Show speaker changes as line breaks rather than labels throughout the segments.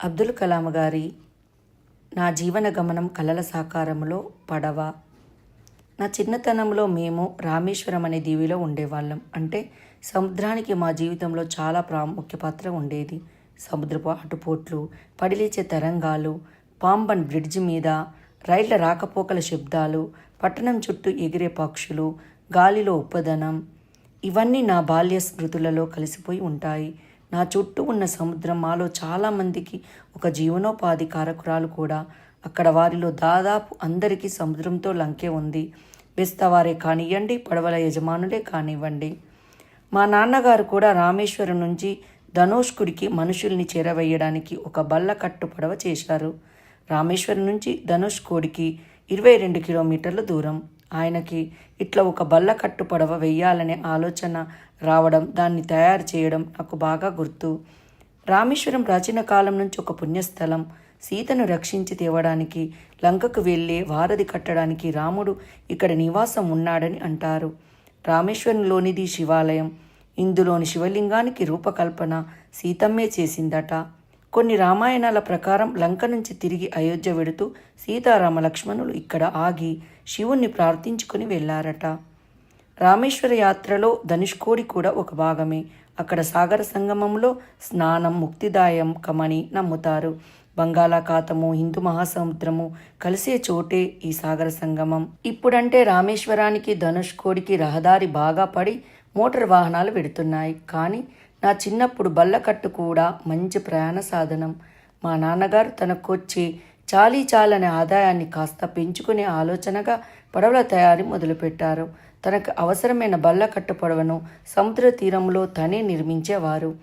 అబ్దుల్ కలాం గారి నా జీవన గమనం కలల సాకారంలో పడవ. నా చిన్నతనంలో మేము రామేశ్వరం అనే దీవిలో ఉండేవాళ్ళం. అంటే సముద్రానికి మా జీవితంలో చాలా ప్రాముఖ్య పాత్ర ఉండేది. సముద్రపు అటుపోట్లు పడిలేచే తరంగాలు పాంబన్ బ్రిడ్జ్ మీద రైళ్ళ రాకపోకల శబ్దాలు పట్టణం చుట్టూ ఎగిరే పక్షులు గాలిలో ఉప్పదనం ఇవన్నీ నా బాల్య స్మృతులలో కలిసిపోయి ఉంటాయి. నా చుట్టూ ఉన్న సముద్రం మాలో చాలామందికి ఒక జీవనోపాధి కారకురాలు కూడా. అక్కడ వారిలో దాదాపు అందరికీ సముద్రంతో లంకే ఉంది. బెస్తవారే కానివ్వండి పడవల యజమానులే కానివ్వండి. మా నాన్నగారు కూడా రామేశ్వరం నుంచి ధనుష్కుడికి మనుషుల్ని చేరవేయడానికి ఒక బల్ల కట్టు పడవ చేశారు. రామేశ్వరం నుంచి ధనుష్కోడికి ఇరవై రెండు కిలోమీటర్ల దూరం. ఆయనకి ఇట్లా ఒక బల్ల కట్టు పడవ వెయ్యాలనే ఆలోచన రావడం దాన్ని తయారు చేయడం నాకు బాగా గుర్తు. రామేశ్వరం ప్రాచీన కాలం నుంచి ఒక పుణ్యస్థలం. సీతను రక్షించి తేవడానికి లంకకు వెళ్ళే వారధి కట్టడానికి రాముడు ఇక్కడ నివాసం ఉన్నాడని అంటారు. రామేశ్వరంలోనిది శివాలయం. ఇందులోని శివలింగానికి రూపకల్పన సీతమ్మే చేసిందట. కొన్ని రామాయణాల ప్రకారం లంక నుంచి తిరిగి అయోధ్య వెడుతూ సీతారామ లక్ష్మణులు ఇక్కడ ఆగి శివుణ్ణి ప్రార్థించుకుని వెళ్ళారట రామేశ్వర యాత్రలో ధనుష్కోడి కూడా ఒక భాగమే. అక్కడ సాగర సంగమంలో స్నానం ముక్తిదాయం కమని నమ్ముతారు. బంగాళాఖాతము హిందూ మహాసముద్రము కలిసే చోటే ఈ సాగర సంగమం. ఇప్పుడంటే రామేశ్వరానికి ధనుష్కోడికి రహదారి బాగా పడి మోటార్ వాహనాలు వెడుతున్నాయి. కానీ నా చిన్నప్పుడు బల్లకట్టు కూడా మంచి ప్రయాణ సాధనం. మా నాన్నగారు తనకొచ్చి చాలీ చాలనే ఆదాయాన్ని కాస్త పెంచుకునే ఆలోచనగా పడవల తయారీ మొదలుపెట్టారు. తనకు అవసరమైన బల్లకట్టు పడవను సముద్ర తీరంలో తనే నిర్మించేవారు.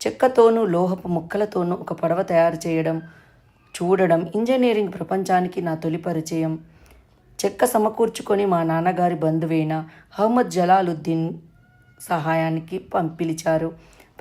చెక్కతోనూ లోహపు ముక్కలతోనూ ఒక పడవ తయారు చేయడం చూడడం ఇంజనీరింగ్ ప్రపంచానికి నా తొలి పరిచయం. చెక్క సమకూర్చుకొని మా నాన్నగారి బంధువైన అహ్మద్ జలాలుద్దీన్ సహాయానికి పంపిలిచారు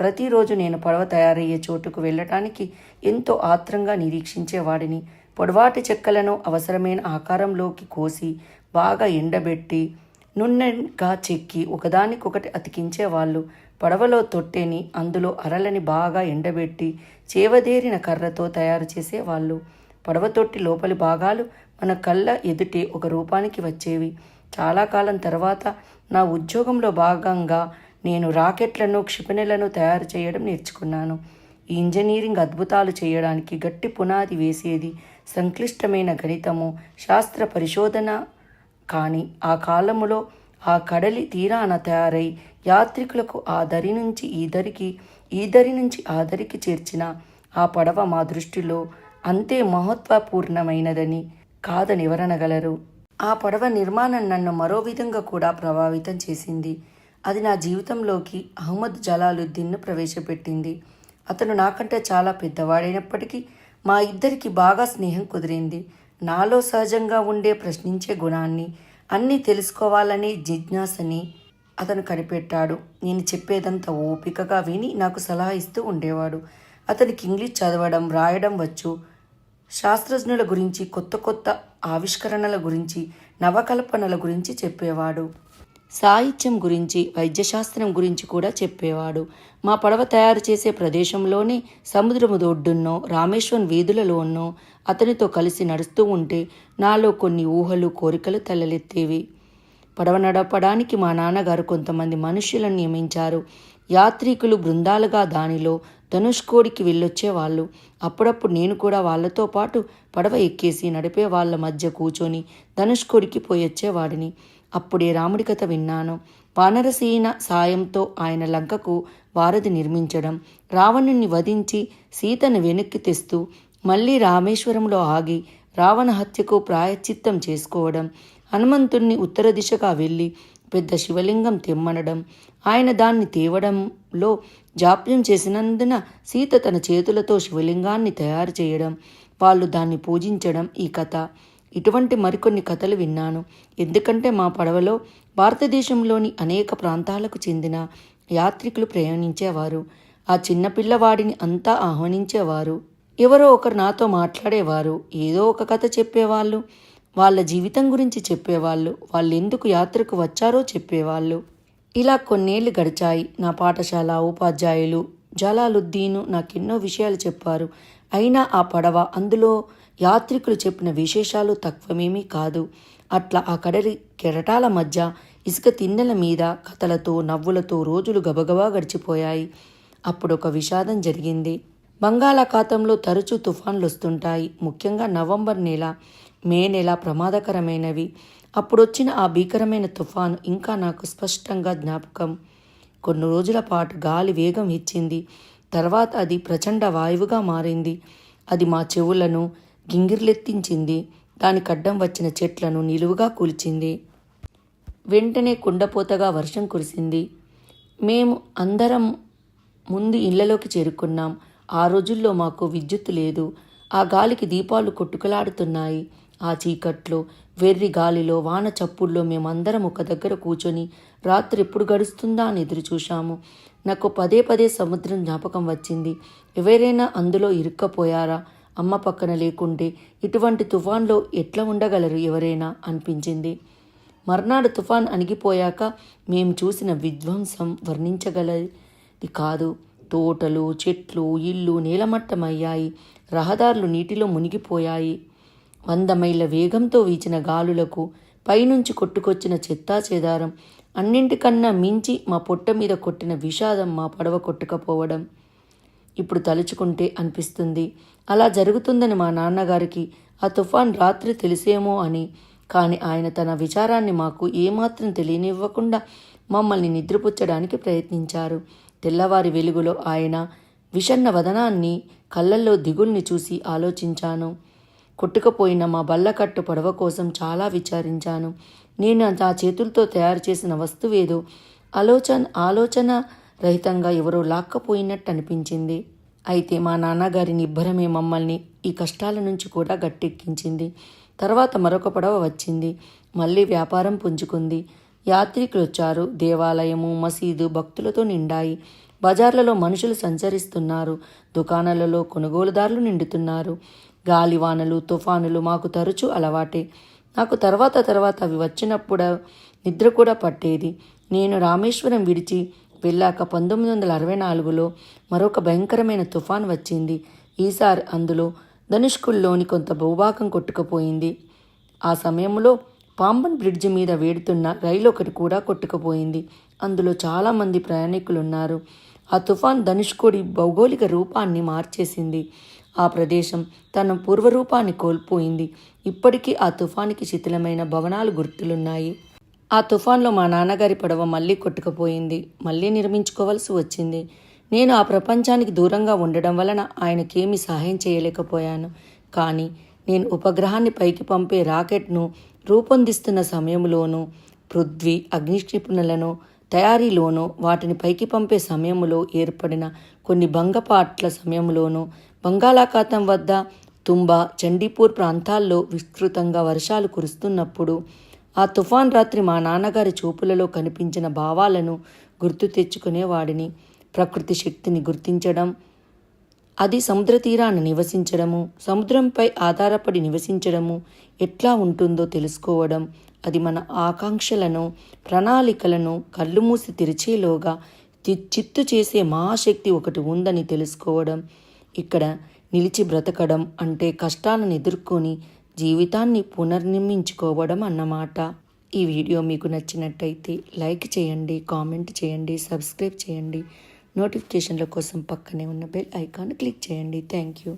ప్రతిరోజు నేను పడవ తయారయ్యే చోటుకు వెళ్ళటానికి ఎంతో ఆత్రంగా నిరీక్షించేవాడిని. పొడవాటి చెక్కలను అవసరమైన ఆకారంలోకి కోసి బాగా ఎండబెట్టి నున్నెగా చెక్కి ఒకదానికొకటి అతికించేవాళ్ళు. పడవలో తొట్టెని అందులో అరలని బాగా ఎండబెట్టి చేవదేరిన కర్రతో తయారు చేసేవాళ్ళు. పడవ తొట్టి లోపలి భాగాలు మన కళ్ళ ఎదుటే ఒక రూపానికి వచ్చేవి. చాలా కాలం తర్వాత నా ఉద్యోగంలో భాగంగా నేను రాకెట్లను క్షిపణులను తయారు చేయడం నేర్చుకున్నాను. ఈ ఇంజనీరింగ్ అద్భుతాలు చేయడానికి గట్టి పునాది వేసేది సంక్లిష్టమైన గణితము శాస్త్ర పరిశోధన. కానీ ఆ కాలములో ఆ కడలి తీరాన తయారై యాత్రికులకు ఆ దరి నుంచి ఈ దరికి ఈ దరి నుంచి ఆ దరికి చేర్చిన ఆ పడవ మా దృష్టిలో అంతే మహత్వపూర్ణమైనదని కాదని ఎవరనగలరు ఆ పడవ నిర్మాణం నన్ను మరో విధంగా కూడా ప్రభావితం చేసింది. అది నా జీవితంలోకి అహ్మద్ జలాలుద్దీన్ను ప్రవేశపెట్టింది. అతను నాకంటే చాలా పెద్దవాడైనప్పటికీ మా ఇద్దరికి బాగా స్నేహం కుదిరింది. నాలో సహజంగా ఉండే ప్రశ్నించే గుణాన్ని అన్నీ తెలుసుకోవాలనే జిజ్ఞాసని అతను కనిపెట్టాడు. నేను చెప్పేదంతా ఓపికగా విని నాకు సలహా ఇస్తూ ఉండేవాడు. అతనికి ఇంగ్లీష్ చదవడం రాయడం వచ్చు శాస్త్రజ్ఞుల గురించి కొత్త కొత్త ఆవిష్కరణల గురించి నవకల్పనల గురించి చెప్పేవాడు. సాహిత్యం గురించి వైద్యశాస్త్రం గురించి కూడా చెప్పేవాడు. మా పడవ తయారు చేసే ప్రదేశంలోనే సముద్రము దొడ్డున్నో రామేశ్వరం వీధులలోనో అతనితో కలిసి నడుస్తూ ఉంటే నాలో కొన్ని ఊహలు కోరికలు తలలెత్తేవి. పడవ నడపడానికి మా నాన్నగారు కొంతమంది మనుషులను నియమించారు. యాత్రికులు బృందాలుగా దానిలో ధనుష్కోడికి వెళ్ళొచ్చేవాళ్ళు. అప్పుడప్పుడు నేను కూడా వాళ్ళతో పాటు పడవ ఎక్కేసి నడిపే వాళ్ళ మధ్య కూర్చొని ధనుష్కోడికి పోయొచ్చేవాడిని. అప్పుడే రాముడి కథ విన్నాను. వానరసేన సాయంతో ఆయన లంకకు వారధి నిర్మించడం రావణుని వధించి సీతను వెనక్కి తెస్తూ మళ్ళీ రామేశ్వరంలో ఆగి రావణ హత్యకు ప్రాయశ్చిత్తం చేసుకోవడం హనుమంతుణ్ణి ఉత్తర దిశగా వెళ్ళి పెద్ద శివలింగం తెమ్మనడం ఆయన దాన్ని తేవడంలో జాప్యం చేసినందున సీత తన చేతులతో శివలింగాన్ని తయారు చేయడం వాళ్ళు దాన్ని పూజించడం ఈ కథ. ఇటువంటి మరికొన్ని కథలు విన్నాను. ఎందుకంటే మా పడవలో భారతదేశంలోని అనేక ప్రాంతాలకు చెందిన యాత్రికులు ప్రయాణించేవారు. ఆ చిన్న పిల్లవాడిని అంతా ఆహ్వానించేవారు. ఎవరో ఒకరు నాతో మాట్లాడేవారు. ఏదో ఒక కథ చెప్పేవాళ్ళు. వాళ్ళ జీవితం గురించి చెప్పేవాళ్ళు. వాళ్ళు ఎందుకు యాత్రకు వచ్చారో చెప్పేవాళ్ళు. ఇలా కొన్నేళ్ళు గడిచాయి. నా పాఠశాల ఉపాధ్యాయులు జలాలుద్దీను నాకెన్నో విషయాలు చెప్పారు. అయినా ఆ పడవ అందులో యాత్రికులు చెప్పిన విశేషాలు తక్కువమేమీ కాదు. అట్లా ఆ కడలి కెరటాల మధ్య ఇసుక తిన్నెల మీద కథలతో నవ్వులతో రోజులు గబగబా గడిచిపోయాయి. అప్పుడు ఒక విషాదం జరిగింది. బంగాళాఖాతంలో తరచూ తుఫాన్లు వస్తుంటాయి ముఖ్యంగా నవంబర్ నెల మే నెల ప్రమాదకరమైనవి. అప్పుడొచ్చిన ఆ భీకరమైన తుఫాను ఇంకా నాకు స్పష్టంగా జ్ఞాపకం. కొన్ని రోజుల పాటు గాలి వేగం ఇచ్చింది. తర్వాత అది ప్రచండ వాయువుగా మారింది. అది మా చెవులను గింగిర్లెత్తించింది. దాని కడ్డం వచ్చిన చెట్లను నిలువుగా కూల్చింది. వెంటనే కుండపోతగా వర్షం కురిసింది. మేము అందరం ముందు ఇళ్ళలోకి చేరుకున్నాం. ఆ రోజుల్లో మాకు విద్యుత్ లేదు. ఆ గాలికి దీపాలు కొట్టుకలాడుతున్నాయి. ఆ చీకట్లో వెర్రి గాలిలో వాన చప్పుల్లో మేమందరం ఒక దగ్గర కూర్చొని రాత్రి ఎప్పుడు గడుస్తుందా అని ఎదురు చూశాము. నాకు పదే పదే సముద్రం జ్ఞాపకం వచ్చింది. ఎవరైనా అందులో ఇరుక్కపోయారా? అమ్మ పక్కన లేకుంటే ఇటువంటి తుఫాన్లో ఎట్లా ఉండగలరు ఎవరైనా అనిపించింది. మర్నాడు తుఫాన్ అణిగిపోయాక మేము చూసిన విధ్వంసం వర్ణించగలది కాదు. తోటలు చెట్లు ఇల్లు నేలమట్టమయ్యాయి. రహదారులు నీటిలో మునిగిపోయాయి. వంద మైళ్ళ వేగంతో వీచిన గాలులకు పైనుంచి కొట్టుకొచ్చిన చెత్తా చెదారం అన్నింటికన్నా మించి మా పొట్ట మీద కొట్టిన విషాదం మా పడవ కొట్టుకపోవడం. ఇప్పుడు తలుచుకుంటే అనిపిస్తుంది. అలా జరుగుతుందని మా నాన్నగారికి ఆ తుఫాన్ రాత్రి తెలిసేమో అని. కానీ ఆయన తన విచారాన్ని మాకు ఏమాత్రం తెలియనివ్వకుండా మమ్మల్ని నిద్రపుచ్చడానికి ప్రయత్నించారు. తెల్లవారి వెలుగులో ఆయన విషన్న వదనాన్ని కళ్ళల్లో దిగుల్ని చూసి ఆలోచించాను. కొట్టుకుపోయిన మా బల్లకట్టు పడవ కోసం చాలా విచారించాను. నేను నా చేతులతో తయారు చేసిన వస్తువేదో ఆలోచన ఆలోచన రహితంగా ఎవరో లాక్కపోయినట్టు అనిపించింది. అయితే మా నాన్నగారి నిబ్బరమే మమ్మల్ని ఈ కష్టాల నుంచి కూడా గట్టెక్కించింది. తర్వాత మరొక పడవ వచ్చింది. మళ్ళీ వ్యాపారం పుంజుకుంది. యాత్రికులు వచ్చారు దేవాలయము మసీదు భక్తులతో నిండాయి. బజార్లలో మనుషులు సంచరిస్తున్నారు. దుకాణాలలో కొనుగోలుదారులు నిండుతున్నారు. గాలివానలు తుఫానులు మాకు తరచూ అలవాటే. నాకు తర్వాత తర్వాత అవి వచ్చినప్పుడు నిద్ర కూడా పట్టేది. నేను రామేశ్వరం విడిచి వెళ్ళాక పంతొమ్మిది వందల అరవై నాలుగులో మరొక భయంకరమైన తుఫాన్ వచ్చింది. ఈసారి అందులో ధనుష్కుల్లోని కొంత భూభాగం కొట్టుకుపోయింది. ఆ సమయంలో పాంబన్ బ్రిడ్జి మీద వేడుతున్న రైలు ఒకటి కూడా కొట్టుకుపోయింది. అందులో చాలామంది ప్రయాణికులున్నారు. ఆ తుఫాన్ ధనుష్కోడి భౌగోళిక రూపాన్ని మార్చేసింది. ఆ ప్రదేశం తన పూర్వరూపాన్ని కోల్పోయింది. ఇప్పటికీ ఆ తుఫానికి శిథిలమైన భవనాలు గుర్తులున్నాయి. ఆ తుఫాన్లో మా నాన్నగారి పడవ మళ్ళీ కొట్టుకుపోయింది. మళ్ళీ నిర్మించుకోవాల్సి వచ్చింది. నేను ఆ ప్రపంచానికి దూరంగా ఉండడం వలన ఆయనకేమీ సహాయం చేయలేకపోయాను. కానీ నేను ఉపగ్రహాన్ని పైకి పంపే రాకెట్ను రూపొందిస్తున్న సమయంలోనూ పృథ్వీ అగ్నిక్షిపణులను తయారీలోనూ వాటిని పైకి పంపే సమయంలో ఏర్పడిన కొన్ని భంగపాట్ల సమయంలోనూ బంగాళాఖాతం వద్ద తుంబా చండీపూర్ ప్రాంతాల్లో విస్తృతంగా వర్షాలు కురుస్తున్నప్పుడు ఆ తుఫాన్ రాత్రి మా నాన్నగారి చూపులలో కనిపించిన భావాలను గుర్తు తెచ్చుకునేవాడిని. ప్రకృతి శక్తిని గుర్తించడం అది సముద్ర తీరాన నివసించడము సముద్రంపై ఆధారపడి నివసించడము ఎట్లా ఉంటుందో తెలుసుకోవడం అది మన ఆకాంక్షలను ప్రణాళికలను కళ్ళు మూసి తెరిచేలోగా చిత్తు చేసే మహాశక్తి ఒకటి ఉందని తెలుసుకోవడం ఇక్కడ నిలిచి బ్రతకడం అంటే కష్టాలను ఎదుర్కొని జీవితాన్ని పునర్నిర్మించుకోవడం అన్నమాట. ఈ వీడియో మీకు నచ్చినట్టయితే లైక్ చేయండి కామెంట్ చేయండి సబ్స్క్రైబ్ చేయండి. నోటిఫికేషన్ల కోసం పక్కనే ఉన్న బెల్ ఐకాన్ క్లిక్ చేయండి. Thank you.